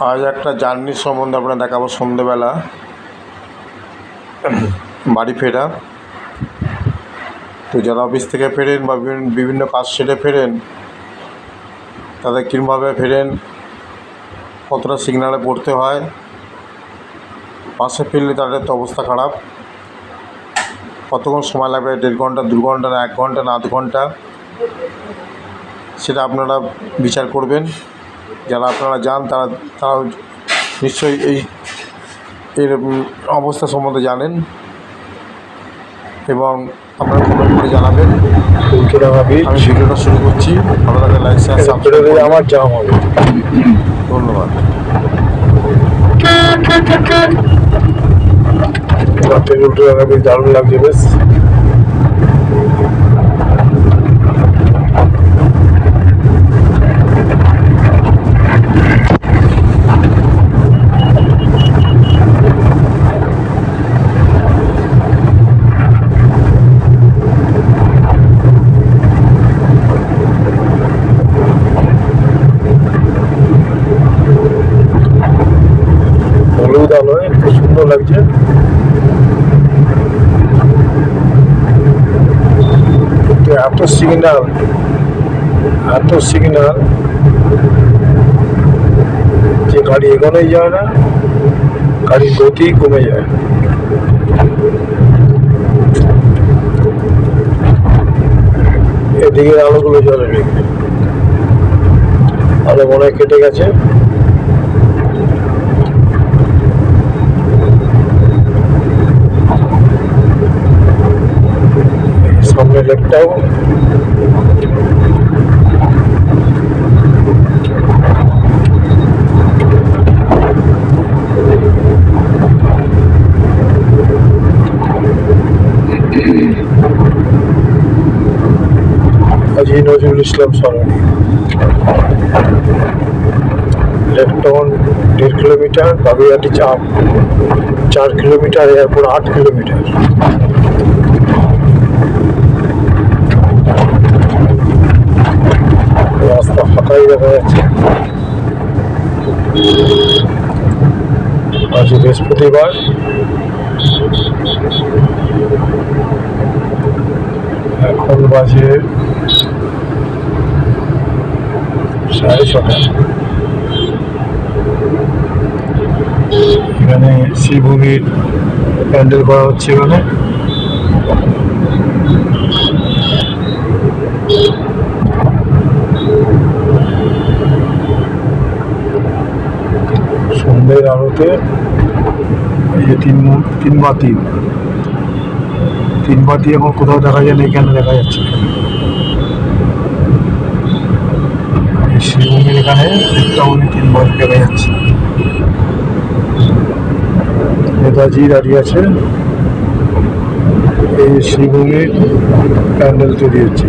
আজ একটা জার্নির সম্বন্ধে আপনার দেখাবো সন্ধেবেলা। বাড়ি ফেরা। তো যারা অফিস থেকে ফেরেন বা বিভিন্ন কাজ সেরে ফেরেন, তাদের কীভাবে ফেরেন, কতটা সিগনালে পড়তে হয় বাসে ফিরলে তাদের তো অবস্থা খারাপ। কতক্ষণ সময় লাগবে, দেড় ঘণ্টা, দু ঘণ্টা না, এক ঘণ্টা না, আধ ঘণ্টা, সেটা আপনারা বিচার করবেন। যারা আপনারা যান তারা তারা নিশ্চয়ই এই এর অবস্থা সম্বন্ধে জানেন। এবং আপনারা কমেন্ট করে জানাবেন। আমি ভিডিওটা শুরু করছি। ভালো লাগে লাইক শেয়ার সাবস্ক্রাইব আমার জাম হবে। ধন্যবাদ। উল্টোডাঙা দারুণ লাগছে বেশ হলুদ আলোয় খুব সুন্দর লাগছে কিন্তু এত সিগন্যাল এত সিগন্যাল যে গাড়ি এগোনোই যায় না গাড়ির গতি কমে যায়। এদিকে আলোগুলো জ্বলেনি আলো মনে হয় কেটে গেছে। সামনে লেকটাও কাজী নজরুল ইসলাম সরণি লেকটাউন দেড় কিলোমিটার বাগুইহাটি চাপ চার কিলোমিটার এরপর আট কিলোমিটার রাস্তা আজ বৃহস্পতিবার। এখন বাজে সাড়ে ছটা। এখানে শ্রীভূমির প্যান্ডেল করা হচ্ছে এখানে। আলোতে এই যে তিন তিন বা তিন। বাতি এখন কোথাও দেখা যায় না, এখানে দেখা যাচ্ছে। শিবভূমির এখানে টাউনে তিন বাতি দেখা যাচ্ছে। নেতাজি দাঁড়িয়ে আছে। এই শ্রীভূমির প্যান্ডেল তৈরি হচ্ছে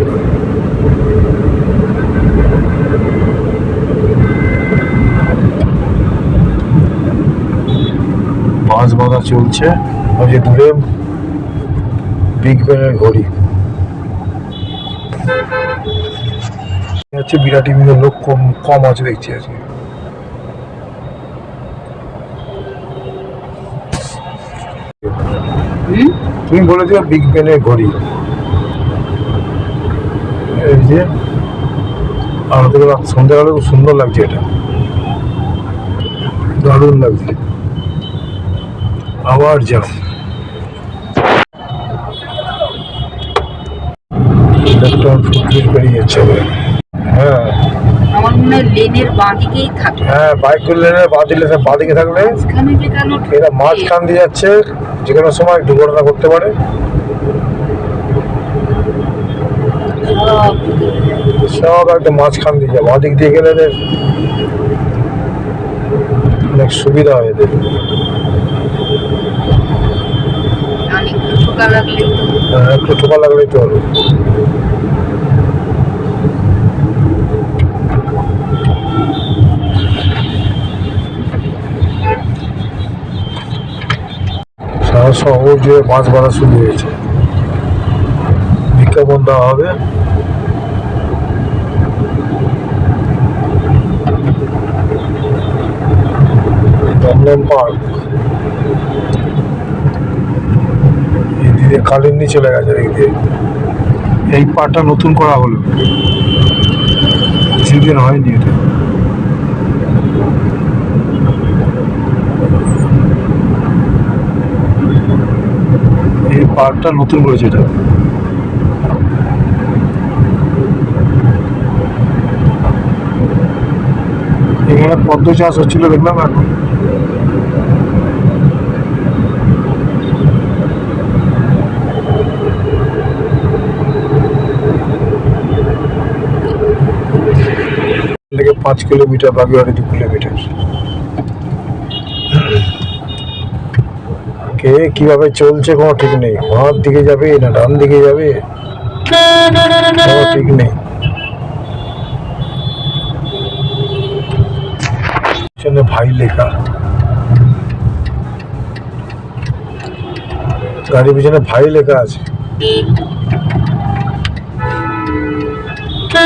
বাঁশ বাঁধা চলছে। ওই যে দূরে বিগ ব্যানের ঘড়ি। হচ্ছে বিরাটি মিলের লোক কম কম আছে দেখছি আজকে। তুমি বলেছ বিগ ব্যানের ঘড়ি। এই যে থেকে সন্ধ্যাবেলা খুব সুন্দর লাগছে এটা। দারুণ লাগছে। আবার যাও বেরিয়ে হ্যাঁ আমার মনে হয়। লেনের বাঁদিকেই থাকে। হ্যাঁ থাকলে এরা মাঝখান দিয়ে যাচ্ছে যে কোনো সময় দুর্ঘটনা করতে পারে। সব একদম মাঝখান দিয়ে যায় বাঁ দিক দিয়ে গেলে এদের অনেক সুবিধা হয় এদের। হ্যাঁ, একটু লাগলেই সারা শহর জুড়ে মাছ শুরু হয়েছে। বিজ্ঞাপন দেওয়া হবে। সামনে পার্ক। এদিকে কালিন্দি চলে গেছে দিয়ে এই পার্কটা নতুন করা হলো। কিছুদিন হয়নি এটা। এই পার্কটা নতুন করেছে এটা। এখানে পদ্ম চাষ হচ্ছিল দেখলাম এখন। পাঁচ কিলোমিটার বাগুইহাটি দু কিলোমিটার। কে কীভাবে চলছে কোনো ঠিক নেই। বাঁর দিকে যাবে না ডান দিকে যাবে? ঠিক নেই। ভাই লেখা। গাড়ির পিছনে ভাই লেখা আছে।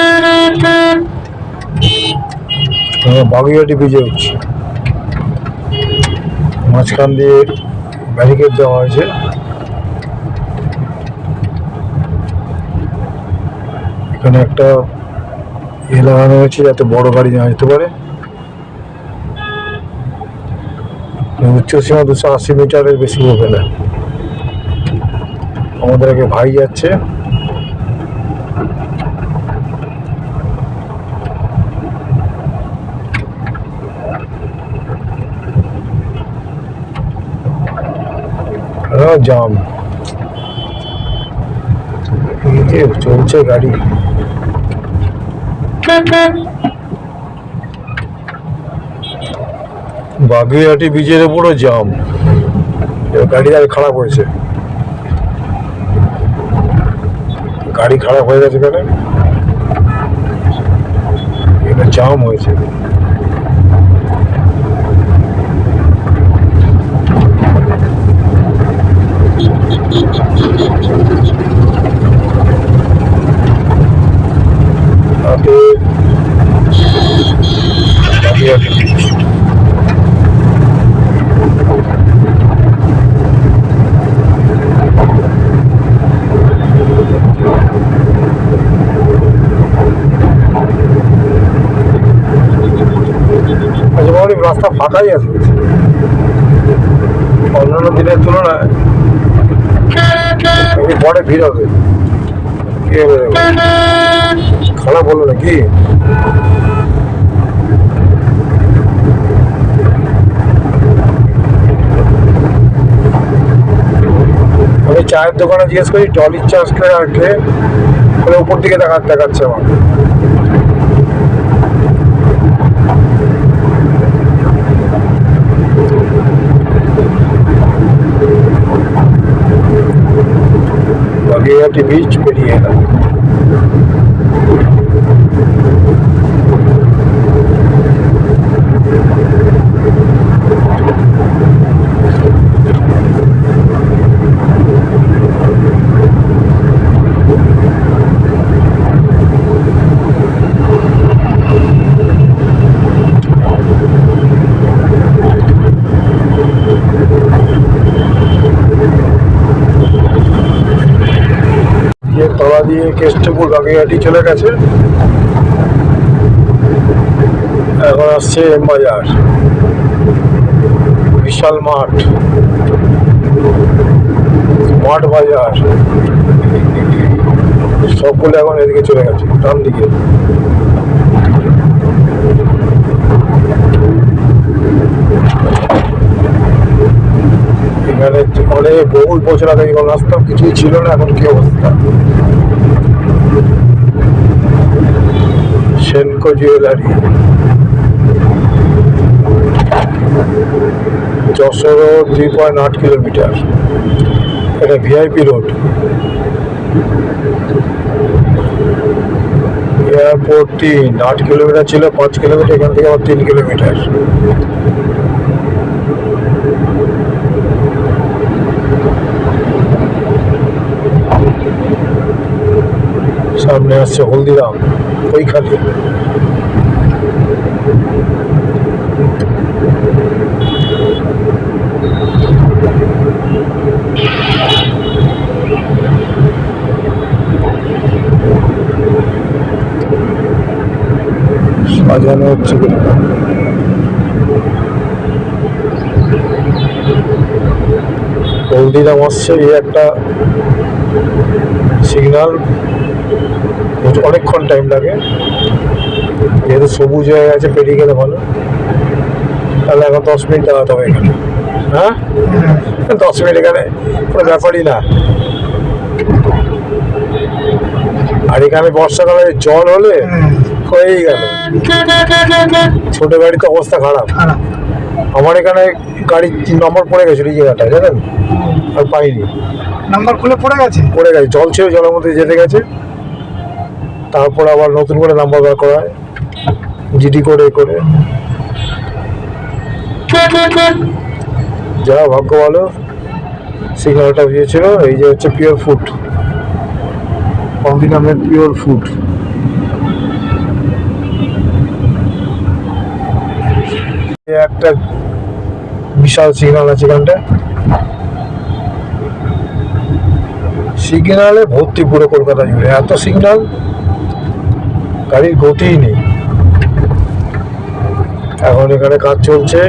আমরা বাগুইহাটি ব্রিজে উঠছি মাঝখান দিয়ে ব্যারিকেড দেওয়া হয়েছে। এখানে একটা ইয়ে লাগানো হয়েছে যাতে বড় গাড়ি না যেতে পারে। উচ্চসীমা দুশো আশি মিটারের বেশি হবে না আমাদের আগে ভাই যাচ্ছে আরও জাম। চলছে গাড়ি। বাগুইহাটি ব্রিজের উপরও জাম। গাড়ি আর খারাপ হয়েছে। গাড়ি খারাপ হয়ে গেছে এখানে এটা জাম হয়েছে তাতে বাগুইহাটি ব্রিজ আচ্ছা মোটামুটি আছে। অন্যান্য দিনের তুলনায় পরে ভিড় হবে। খারাপ হলো নাকি? আমি চায়ের দোকানে জিজ্ঞেস করি, টলির চাষ কে আর কে বলে উপর দিকে দেখা দেখাচ্ছে আমার। বাগেরহাটি বীচ পেরিয়ে এলাম তলা দিয়ে কেষ্টপুর বাগেরহাটি চলে গেছে। এখন আসছে এম বাজার, বিশাল মাঠ। মাঠ বাজার। সবগুলো এখন এদিকে চলে গেছে ডান দিকে এখানে অনেক বহুল বছর আগে যখন আসতাম কিছুই ছিল না, এখন কি অবস্থা? সেনকো জুয়েলারি যশোর দুই পয়েন্ট আট কিলোমিটার এটা ভিআইপি রোড এয়ারপোর্ট তিন আট কিলোমিটার ছিল, পাঁচ কিলোমিটার এখান থেকে আবার তিন কিলোমিটার সামনে আসছে হলদিরাম। ওই খাদ্য সাজানো হচ্ছে হলদিরাম আসছে এই একটা সিগনাল অনেকক্ষণ টাইম লাগে। যেহেতু সবুজ হয়ে গেছে পেরিয়ে গেলে ভালো। তাহলে এখন দশ মিনিট দাঁড়াতে হবে এখানে। হ্যাঁ? দশ মিনিট এখানে কোনো ব্যাপারই না। আর এখানে বর্ষাকালে জল হলে হয়েই গেল। ছোট গাড়িতে অবস্থা খারাপ। আমার এখানে গাড়ি তিন নম্বর পড়ে গেছিল এই জায়গাটায় জানেন? আর পাইনি। নাম্বার খুলে পড়ে গেছে? পড়ে গেছে জল ছিল জলের মধ্যে যেতে গেছে। তারপর আবার নতুন করে নাম্বার বার করা হয় জিডি করে করে। যা ভাগ্য ভালো সিগন্যালটা দিয়েছিল এই যে হচ্ছে পিওর ফুড কমদিন নামের পিওর ফুড একটা বিশাল সিগন্যাল আছে এখানটা। সিগনালে ভর্তি পুরো কলকাতা জুড়ে। এত সিগন্যাল গাড়ির গতিই নেই। এখন এখানে কাজ চলছে।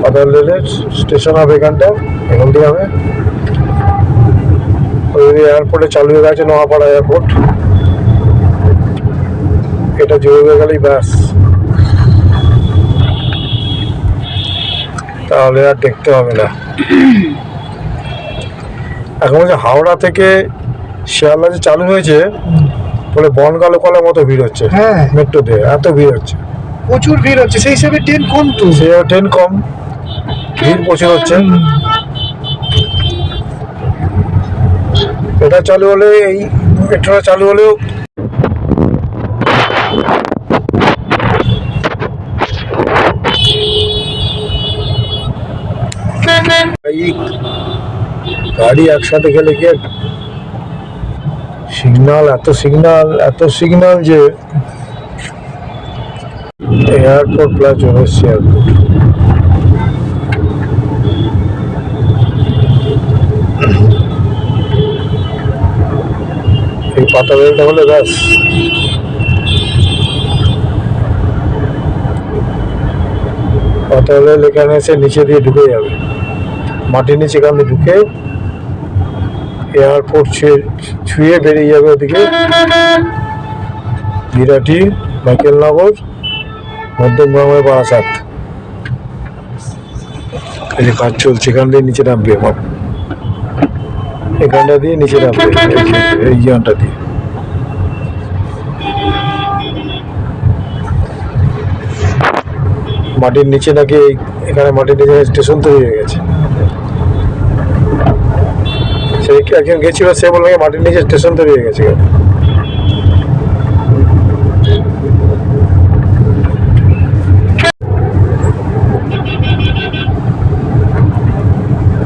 পাতাল রেলের স্টেশন হবে এখানটা এখান দিয়ে হবে ওই এয়ারপোর্টে চালু হয়ে গেছে নোয়াপাড়া এয়ারপোর্ট এটা জোর হয়ে গেলেই ব্যাস। তাহলে আর দেখতে হবে না। এখন বলছে হাওড়া থেকে শিয়ালদা যে চালু হয়েছে বলে বনগা লোকালের মতো ভিড় হচ্ছে হ্যাঁ। মেট্রোতে এত ভিড় হচ্ছে। প্রচুর ভিড় হচ্ছে সেই হিসেবে ট্রেন কম তো। ট্রেন কম ভিড় প্রচুর হচ্ছে। এটা চালু হলে এই মেট্রোটা চালু হলেও গাড়ি একসাথে গেলে কি সিগনাল এত সিগনাল এত সিগনাল যে এয়ারপোর্ট প্লাস এসছে এয়ারপোর্ট এই পাতা বেলটা হলে ব্যাস। পাতা রেল এখানে এসে নিচে দিয়ে ঢুকে যাবে। মাটির নিচে এখান ঢুকে এয়ারপোর্ট ছুঁয়ে বেরিয়ে যাবে ওদিকে। বিরাটি মাইকেলনগর মধ্যমগ্রামের বারাসাত। এই যে কাজ চলছে, এখান দিয়ে নিচে নামবে আমার এখানটা দিয়ে নিচে নামবে, এই জানটা দিয়ে। মাটির নিচে নাকি এখানে মাটির নিচে স্টেশন তৈরি হয়ে গেছে। সেই একজন গেছিল, সে বলল মাটির নিচে স্টেশন তৈরি হয়ে গেছে।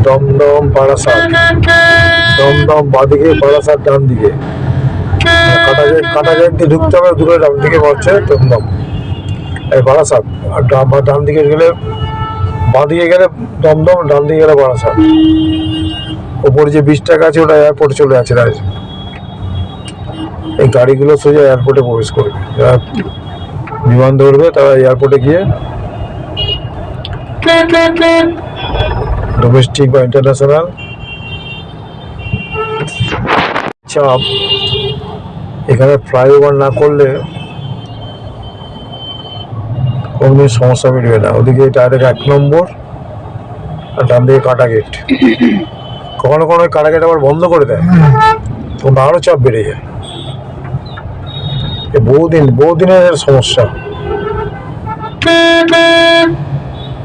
দমদম, বারাসাত। দমদম, বাদিকে, বারাসাত ডান দিকে কাটা গেট দিয়ে ঢুকতে হবে, দূরে ডান দিকে পড়ছে দমদম। এই বারাসাত। আর ডান দিকে গেলে, বাঁদিকে গেলে দমদম ডান দিকে গেলে বারাসাত। ওপরে যে বিশ টাকা আছে, ওটা এয়ারপোর্টে চলে আছে রাজ এই গাড়িগুলো সোজা এয়ারপোর্টে প্রবেশ করবে। যারা বিমান ধরবে তারা এয়ারপোর্টে গিয়ে ডোমেস্টিক বা ইন্টারন্যাশনাল চাপ, এখানে ফ্লাইওভার না করলে কোনো সমস্যা মিটবে না। ওদিকে ডাইরেক্ট এক নম্বর, আর ডান দিকে কাটা গেট কখনো কখনো ওই কাটা গেট আবার বন্ধ করে দেয়। তখন আরও চাপ বেড়ে যায়। বহুদিন, বহুদিনের সমস্যা।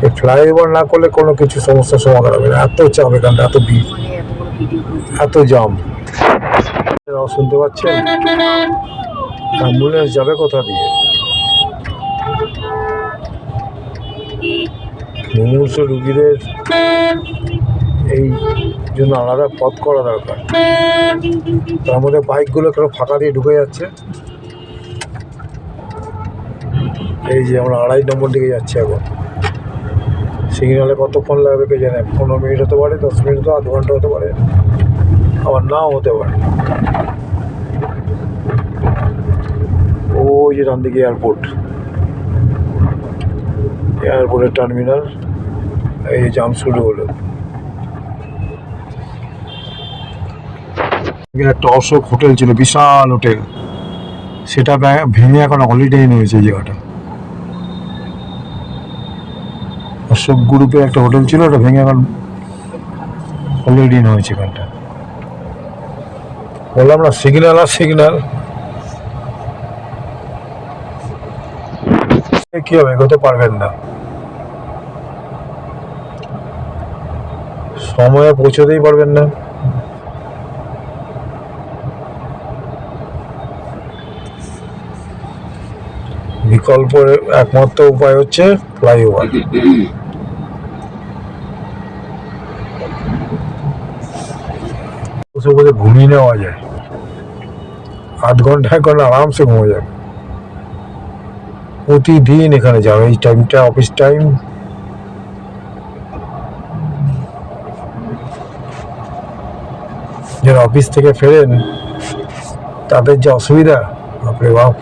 এই ফ্লাইওভার না করলে কোনো কিছু সমস্যার সমাধান হবে না। এত চাপ এখানটা, এত ভিড়। এত জাম শুনতে পাচ্ছেন? অ্যাম্বুলেন্স যাবে কোথা দিয়ে? মুমূর্ষ রুগীদের এই জন্য আলাদা পথ করা দরকার। তার মধ্যে বাইকগুলো কেন ফাঁকা দিয়ে ঢুকে যাচ্ছে? এই যে আমরা আড়াই নম্বর দিকে যাচ্ছি এখন। সিগনালে কতক্ষণ লাগবে কে জানে? পনেরো মিনিট হতে পারে, দশ মিনিট হতে আধ ঘণ্টা হতে পারে। আবার নাও হতে পারে। ওই যে ডান দিকে এয়ারপোর্ট। এয়ারপোর্টের টার্মিনাল, এই জাম শুরু হলো। এখানে একটা অশোক হোটেল ছিল, বিশাল হোটেল। সেটা ভেঙে এখন হলিডে ইন হয়েছে জায়গাটা। অশোক গ্রুপে একটা হোটেল ছিল, ওটা ভেঙে এখন হলিডে ইন হয়েছে এখানটা। বললাম না সিগন্যাল আর সিগন্যাল কি হবে, এগোতে পারবেন না। সময়ে পৌঁছতেই পারবেন না। বিকল্প একমাত্র উপায় হচ্ছে ফ্লাইওভার। ঘুমিয়ে নেওয়া যায়। আধ ঘণ্টা এক ঘণ্টা আরামসে ঘুমো যাবে। প্রতিদিন এখানে যাও এই টাইমটা অফিস টাইম যারা অফিস থেকে ফেরেন, তাদের যে অসুবিধা, বাপরে বাপ।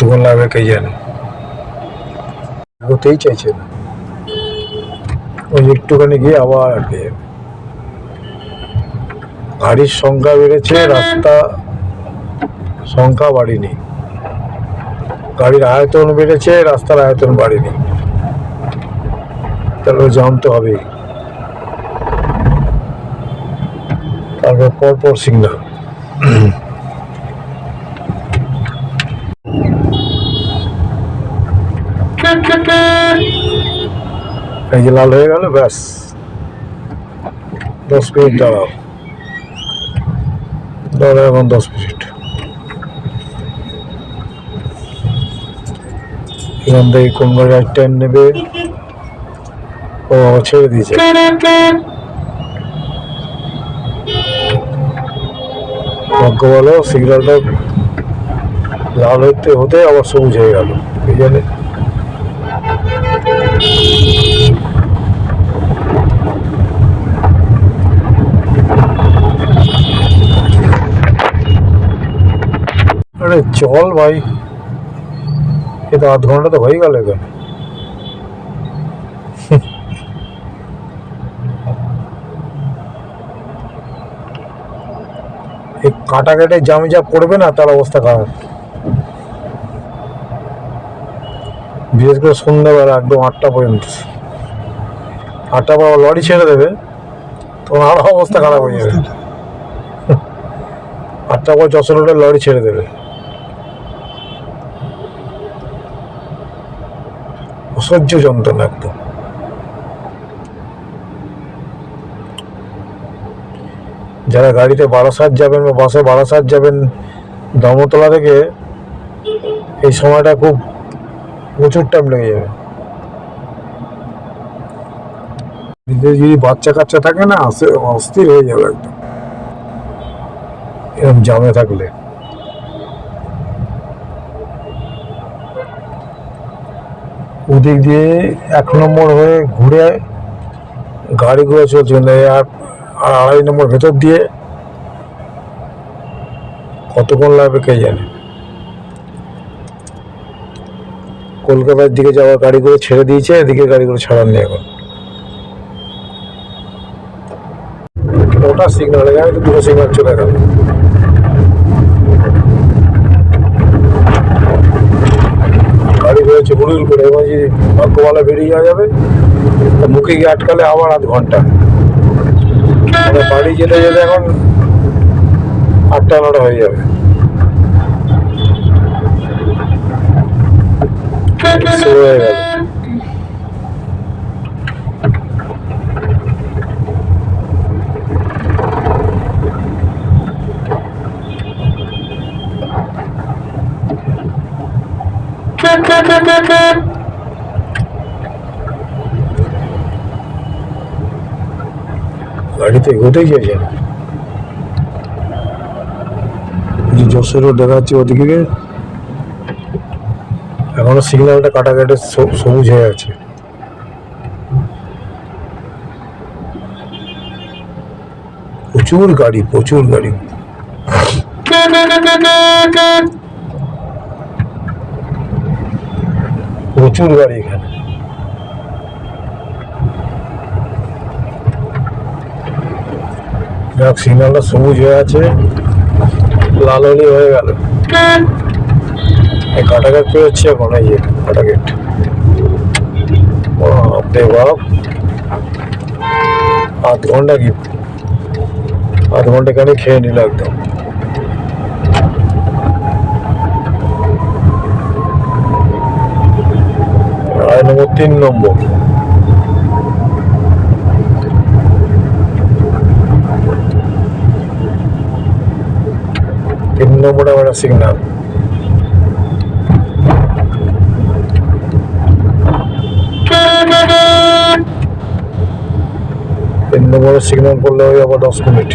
কতক্ষণ লাগবে কে জানে? হতেই চাইছে না। ওই একটুখানি গিয়ে আবার আটকে যাবে। গাড়ির সংখ্যা বেড়েছে রাস্তা সংখ্যা বাড়েনি। গাড়ির আয়তন বেড়েছে রাস্তার আয়তন বাড়েনি। তাহলে জাম তো হবেই তারপর পরপর সিগন্যাল। এই যে লাল হয়ে গেল, ব্যাস। দশ মিনিট দাঁড়াও। দাঁড়াও এখন দশ মিনিট এখান থেকে কোন গাড়ি ট্রেন নেবে? ও ছেড়ে দিয়েছে। ভাগ্য বলো সিগন্যালটা লাল হতে হতে আবার সবুজ হয়ে গেল। এই জন্যে আরে চল ভাই। এ তো আধ ঘণ্টা তো হয়ে গেল এখানে। এই কাটা কেটে জামি যা পড়বে না, তার অবস্থা খারাপ। বিশেষ করে সন্ধ্যাবেলা একদম আটটা পর্যন্ত। আটটা পর লরি ছেড়ে দেবে, তখন আরও অবস্থা খারাপ হয়ে যাবে। আটটা পর যশোর লরি ছেড়ে দেবে। অসহ্য যন্ত্রণা একদম। যারা গাড়িতে বারাসাত যাবেন বা বাসে বারাসাত যাবেন ধর্মতলা থেকে এই সময়টা খুব প্রচুর টাইম লেগে যাবে। যদি বাচ্চা কাচ্চা থাকে না অস্থির হয়ে যাবে একদম। এরকম জামে থাকলে। ওদিক দিয়ে এক নম্বর হয়ে ঘুরে গাড়িগুলো চলছে কিন্তু এই আর আড়াই নম্বর ভেতর দিয়ে কতক্ষণ লাগবে কে জানে। কলকাতার দিকে যাওয়ার গাড়িগুলো ছেড়ে দিয়েছে, এদিকে গাড়িগুলো নেই এখন। ওটা এখানে তো দুটো সিগন্যাল চলে গেল। গাড়ি বুড়ুল করে, এবার যদি ভাগ্যমালা বেরিয়ে যাওয়া যাবে মুখে গিয়ে আটকালে আবার আধ ঘণ্টা। মানে বাড়ি যেতে যেতে এখন আটটা নটা হয়ে যাবে। শুরু হয়ে গেল। গাড়িতে চাইছে না। যে যশোর রোড দেখাচ্ছে ওদিকে এখনও সিগন্যালটা কাটা কেটে স- সবুজ হয়ে আছে। প্রচুর গাড়ি প্রচুর গাড়ি। প্রচুর গাড়ি এখানে। যাক, সিগন্যালটা সবুজ হয়ে আছে লাল হয়ে গেল। এই কাটাঘাট পেরোচ্ছে এখন এই যে বাপরে বাপ। আধ ঘণ্টা কি আধ ঘণ্টা খানি খেয়ে নিল একদম। নম্বর তিন নম্বর। তিন নম্বরে আমার সিগন্যাল তিন নম্বরে সিগন্যাল করলে ওই আবার দশ মিনিট।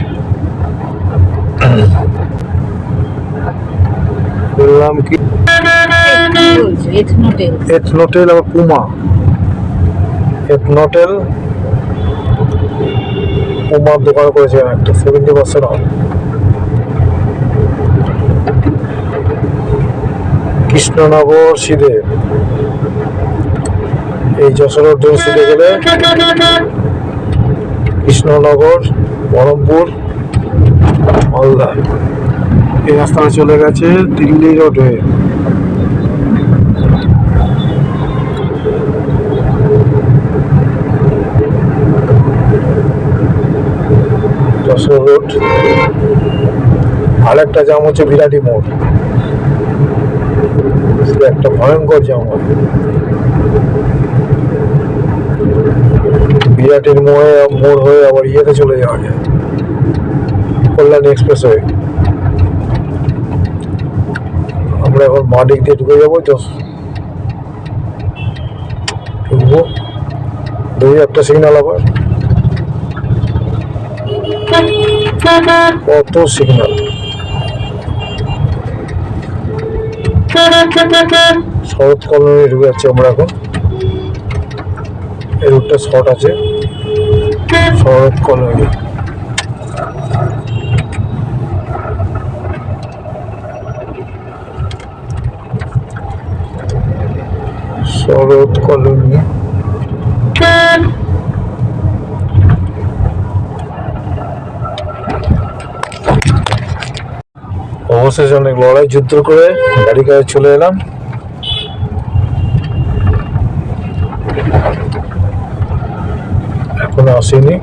বললাম কি? এথনোটেল আবার পুমা এথনোটেল পুমার দোকান করেছে একটা সেভেন্টি পার্সেন্ট অফ কৃষ্ণনগর সিধে। এই যশোর ধরে সিধে গেলে কৃষ্ণনগর, বহরমপুর, মালদা। এই রাস্তাটা চলে গেছে দিল্লি রোড হয়ে রোড। আর একটা জাম হচ্ছে বিরাটি মোড়। একটা ভয়ঙ্কর জাম বিরাটির মোড়ে, মোড় হয়ে আবার ইয়েতে চলে যাওয়া যায়। কল্যাণী এক্সপ্রেস হয়ে আমরা এখন মাডিক দিয়ে ঢুকে যাব যশ ঢুকবো। দুই একটা সিগন্যাল আবার। কত সিগন্যাল শরৎ কলোনি ঢুকে যাচ্ছি আমরা এখন। এই রুটটা শর্ট আছে। শরৎ কলোনি শরৎ কলোনি অবশেষে অনেক লড়াই, যুদ্ধ করে গাড়ি কাজে চলে এলাম। এখনও আসেনি।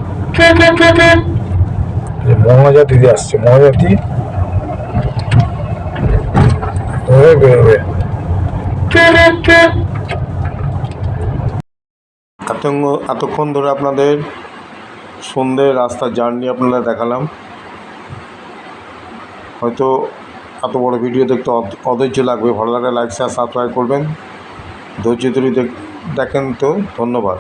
যে মহাজাতি দিয়ে আসছে, মহাজাতি। এতক্ষণ ধরে আপনাদের সন্ধ্যে রাস্তার জার্নি আপনারা দেখালাম। হয়তো এত বড় ভিডিও দেখতে অধৈর্য লাগবে। ভালো লাগলে লাইক শেয়ার সাবস্ক্রাইব করবেন। ধৈর্য ধরে দেখ- দেখেন তো। ধন্যবাদ।